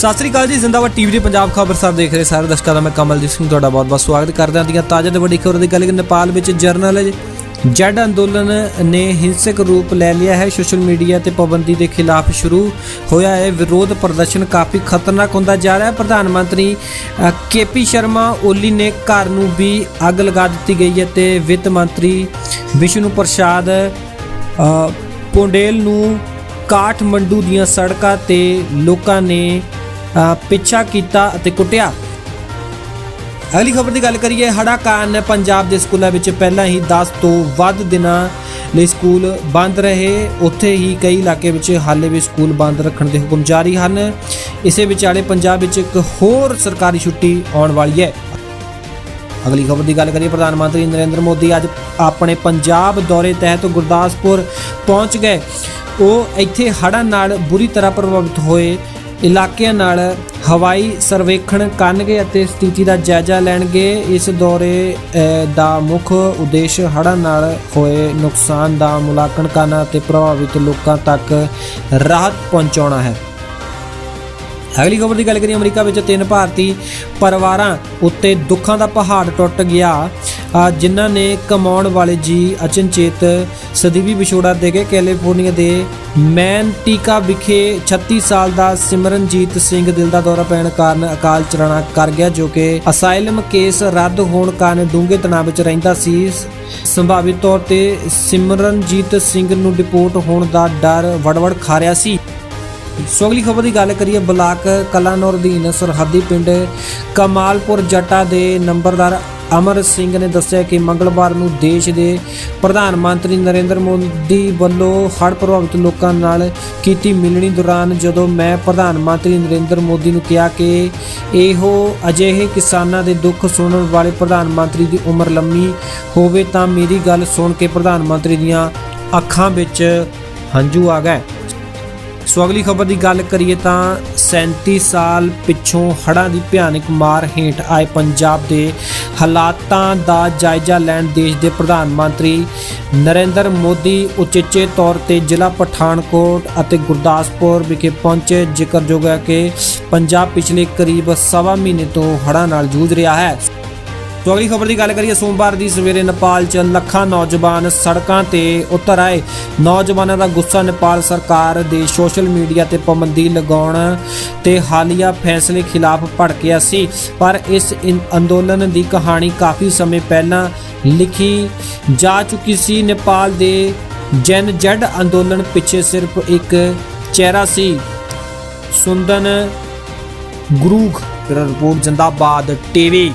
ਸਤਿ ਸ੍ਰੀ ਅਕਾਲ ਜੀ, ਜ਼ਿੰਦਾਬਾਦ ਟੀਵੀ ਦੇ ਪੰਜਾਬ ਖਬਰ ਸਾਹਿਬ ਦੇਖ ਰਹੇ ਸਾਰੇ ਦਰਸ਼ਕਾਂ ਦਾ ਮੈਂ ਕਮਲਜੀਤ ਸਿੰਘ ਤੁਹਾਡਾ ਬਹੁਤ-ਬਹੁਤ ਸਵਾਗਤ ਕਰਦਾ ਹਾਂ। ਦੀਆਂ ਤਾਜ਼ਾ ਤੇ ਵੱਡੀ ਖਬਰ ਦੀ ਗੱਲ ਕਿ ਨੇਪਾਲ ਵਿੱਚ ਜਰਨਲ ਜੈਡ ਅੰਦੋਲਨ ਨੇ ਹਿੰਸਕ ਰੂਪ ਲੈ ਲਿਆ ਹੈ। ਸੋਸ਼ਲ ਮੀਡੀਆ ਤੇ ਪਾਬੰਦੀ ਦੇ ਖਿਲਾਫ ਸ਼ੁਰੂ ਹੋਇਆ ਹੈ। ਵਿਰੋਧ ਪ੍ਰਦਰਸ਼ਨ ਕਾਫੀ ਖਤਰਨਾਕ ਹੁੰਦਾ ਜਾ ਰਿਹਾ ਹੈ। ਪ੍ਰਧਾਨ ਮੰਤਰੀ ਕੇਪੀ ਸ਼ਰਮਾ ਓਲੀ ਨੇ ਘਰ ਨੂੰ ਵੀ ਅੱਗ ਲਗਾ ਦਿੱਤੀ ਗਈ ਹੈ ਤੇ ਵਿੱਤ ਮੰਤਰੀ ਵਿਸ਼ਨੂੰ ਪ੍ਰਸਾਦ ਪੋਂਡੇਲ ਨੂੰ ਕਾਠਮੰਡੂ ਦੀਆਂ ਸੜਕਾਂ ਤੇ ਲੋਕਾਂ ਨੇ ਪਿੱਛਾ ਕੀਤਾ ਅਤੇ ਕੁੱਟਿਆ। ਅਗਲੀ ਖਬਰ ਦੀ ਗੱਲ ਕਰੀਏ, ਹੜਾ ਕਾਰਨ ਪੰਜਾਬ ਦੇ ਸਕੂਲਾਂ ਵਿੱਚ ਪਹਿਲਾਂ ਹੀ 10 ਤੋਂ ਵੱਧ ਦਿਨਾਂ ਲਈ ਸਕੂਲ ਬੰਦ ਰਹੇ। ਉੱਥੇ ਹੀ ਕਈ ਇਲਾਕੇ ਵਿੱਚ ਹਾਲੇ ਵੀ ਸਕੂਲ ਬੰਦ ਰੱਖਣ ਦੇ ਹੁਕਮ ਜਾਰੀ ਹਨ। ਇਸੇ ਵਿਚਾਲੇ ਪੰਜਾਬ ਵਿੱਚ ਇੱਕ ਹੋਰ ਸਰਕਾਰੀ ਛੁੱਟੀ ਆਉਣ ਵਾਲੀ ਹੈ। ਅਗਲੀ ਖਬਰ ਦੀ ਗੱਲ ਕਰੀਏ, ਪ੍ਰਧਾਨ ਮੰਤਰੀ ਨਰਿੰਦਰ ਮੋਦੀ ਅੱਜ ਆਪਣੇ ਪੰਜਾਬ ਦੌਰੇ ਤਹਿਤ ਗੁਰਦਾਸਪੁਰ ਪਹੁੰਚ ਗਏ। ਉਹ ਇੱਥੇ ਹੜ੍ਹਾਂ ਨਾਲ ਬੁਰੀ ਤਰ੍ਹਾਂ ਪ੍ਰਭਾਵਿਤ ਹੋਏ। ਇਲਾਕਿਆਂ ਨਾਲ ਹਵਾਈ ਸਰਵੇਖਣ ਕਰਨਗੇ ਅਤੇ ਸਥਿਤੀ ਦਾ ਜਾਇਜ਼ਾ ਲੈਣਗੇ। ਇਸ ਦੌਰੇ ਦਾ ਮੁੱਖ ਉਦੇਸ਼ ਹੜ੍ਹਾਂ ਨਾਲ ਹੋਏ ਨੁਕਸਾਨ ਦਾ ਮੁਲਾਂਕਣ ਕਰਨਾ ਅਤੇ ਪ੍ਰਭਾਵਿਤ ਲੋਕਾਂ ਤੱਕ ਰਾਹਤ ਪਹੁੰਚਾਉਣਾ ਹੈ। ਅਗਲੀ ਖਬਰ ਦੀ ਗੱਲ ਕਰੀਏ, ਅਮਰੀਕਾ ਵਿੱਚ ਤਿੰਨ ਭਾਰਤੀ ਪਰਿਵਾਰਾਂ ਉੱਤੇ ਦੁੱਖਾਂ ਦਾ ਪਹਾੜ ਟੁੱਟ ਗਿਆ। ਜਿਨ੍ਹਾਂ ਨੇ ਕਮਾਉਣ ਵਾਲੇ ਜੀ ਅਚਨਚੇਤ ਸਦੀਵੀ ਵਿਛੋੜਾ ਦੇ ਕੇ ਕੈਲੀਫੋਰਨੀਆ ਦੇ ਮੈਨਟੀਕਾ ਵਿਖੇ 36 ਸਾਲ ਦਾ ਸਿਮਰਨਜੀਤ ਸਿੰਘ ਦਿਲ ਦਾ ਦੌਰਾ ਪੈਣ ਕਾਰਨ ਅਕਾਲ ਚਲਾਣਾ ਕਰ ਗਿਆ, ਜੋ ਕਿ ਅਸਾਈਲਮ ਕੇਸ ਰੱਦ ਹੋਣ ਕਾਰਨ ਡੂੰਘੇ ਤਣਾਅ ਵਿੱਚ ਰਹਿੰਦਾ ਸੀ। ਸੰਭਾਵਿਤ ਤੌਰ ਤੇ ਸਿਮਰਨਜੀਤ ਸਿੰਘ ਨੂੰ ਡਿਪੋਰਟ ਹੋਣ ਦਾ ਡਰ ਵੜਵੜ ਖਾ ਰਿਹਾ ਸੀ। ਸੋ ਅਗਲੀ ਖਬਰ ਦੀ ਗੱਲ ਕਰੀਏ, ਬਲਾਕ ਕਲਾਨੌਰ ਅਧੀਨ ਸਰਹੱਦੀ ਪਿੰਡ ਕਮਾਲਪੁਰ ਜੱਟਾ ਦੇ ਨੰਬਰਦਾਰ ਅਮਰ ਸਿੰਘ ਨੇ ਦੱਸਿਆ ਕਿ ਮੰਗਲਵਾਰ ਨੂੰ ਦੇਸ਼ ਦੇ ਪ੍ਰਧਾਨ ਮੰਤਰੀ ਨਰਿੰਦਰ ਮੋਦੀ ਵੱਲੋਂ ਹੜ੍ਹ ਪ੍ਰਭਾਵਿਤ ਲੋਕਾਂ ਨਾਲ ਕੀਤੀ ਮਿਲਣੀ ਦੌਰਾਨ ਜਦੋਂ ਮੈਂ ਪ੍ਰਧਾਨ ਮੰਤਰੀ ਨਰਿੰਦਰ ਮੋਦੀ ਨੂੰ ਕਿਹਾ ਕਿ ਇਹੋ ਅਜਿਹੇ ਕਿਸਾਨਾਂ ਦੇ ਦੁੱਖ ਸੁਣਨ ਵਾਲੇ ਪ੍ਰਧਾਨ ਮੰਤਰੀ ਦੀ ਉਮਰ ਲੰਮੀ ਹੋਵੇ ਤਾਂ ਮੇਰੀ ਗੱਲ ਸੁਣ ਕੇ ਪ੍ਰਧਾਨ ਮੰਤਰੀ ਦੀਆਂ ਅੱਖਾਂ ਵਿੱਚ ਹੰਝੂ ਆ ਗਏ। ਸੋ ਅਗਲੀ ਖਬਰ ਦੀ ਗੱਲ ਕਰੀਏ ਤਾਂ 37 ਸਾਲ ਪਿੱਛੋਂ ਹੜ੍ਹਾਂ ਦੀ ਭਿਆਨਕ ਮਾਰ ਹੇਠ ਆਏ ਪੰਜਾਬ ਦੇ ਹਾਲਾਤਾਂ ਦਾ ਜਾਇਜ਼ਾ ਲੈਣ ਦੇਸ਼ ਦੇ ਪ੍ਰਧਾਨ ਮੰਤਰੀ ਨਰਿੰਦਰ ਮੋਦੀ ਉਚੇਚੇ ਤੌਰ ਤੇ ਜ਼ਿਲ੍ਹਾ ਪਠਾਨਕੋਟ ਅਤੇ ਗੁਰਦਾਸਪੁਰ ਵਿਖੇ ਪਹੁੰਚੇ। ਜ਼ਿਕਰਯੋਗ ਹੈ ਕਿ ਪੰਜਾਬ ਪਿਛਲੇ ਕਰੀਬ ਸਵਾ ਮਹੀਨੇ ਤੋਂ ਹੜ੍ਹਾਂ ਨਾਲ ਜੂਝ ਰਿਹਾ ਹੈ। ਸੋ ਅਗਲੀ ਖਬਰ ਦੀ ਗੱਲ ਕਰੀਏ, ਸੋਮਵਾਰ ਦੀ ਸਵੇਰੇ ਨੇਪਾਲ 'ਚ ਲੱਖਾਂ ਨੌਜਵਾਨ ਸੜਕਾਂ ਤੇ ਉਤਰ ਆਏ। ਨੌਜਵਾਨਾਂ ਦਾ ਗੁੱਸਾ ਨੇਪਾਲ ਸਰਕਾਰ ਦੇ ਸੋਸ਼ਲ ਮੀਡੀਆ ਤੇ ਪਾਬੰਦੀ ਲਗਾਉਣ ਤੇ ਹਾਲੀਆ ਫੈਸਲੇ ਖਿਲਾਫ ਭੜਕਿਆ ਸੀ। ਪਰ ਇਸ ਇਨ- ਅੰਦੋਲਨ ਦੀ ਕਹਾਣੀ ਕਾਫੀ ਸਮੇਂ ਪਹਿਲਾਂ ਲਿਖੀ ਜਾ ਚੁੱਕੀ ਸੀ। ਨੇਪਾਲ ਦੇ ਜਨ ਜੈਡ ਅੰਦੋਲਨ ਪਿੱਛੇ ਸਿਰਫ ਇੱਕ ਚਿਹਰਾ ਸੀ। ਸੁੰਦਨ ਗੁਰੂਖ ਰਿਪੋਰਟ, ਜਿੰਦਾਬਾਦ ਟੀਵੀ।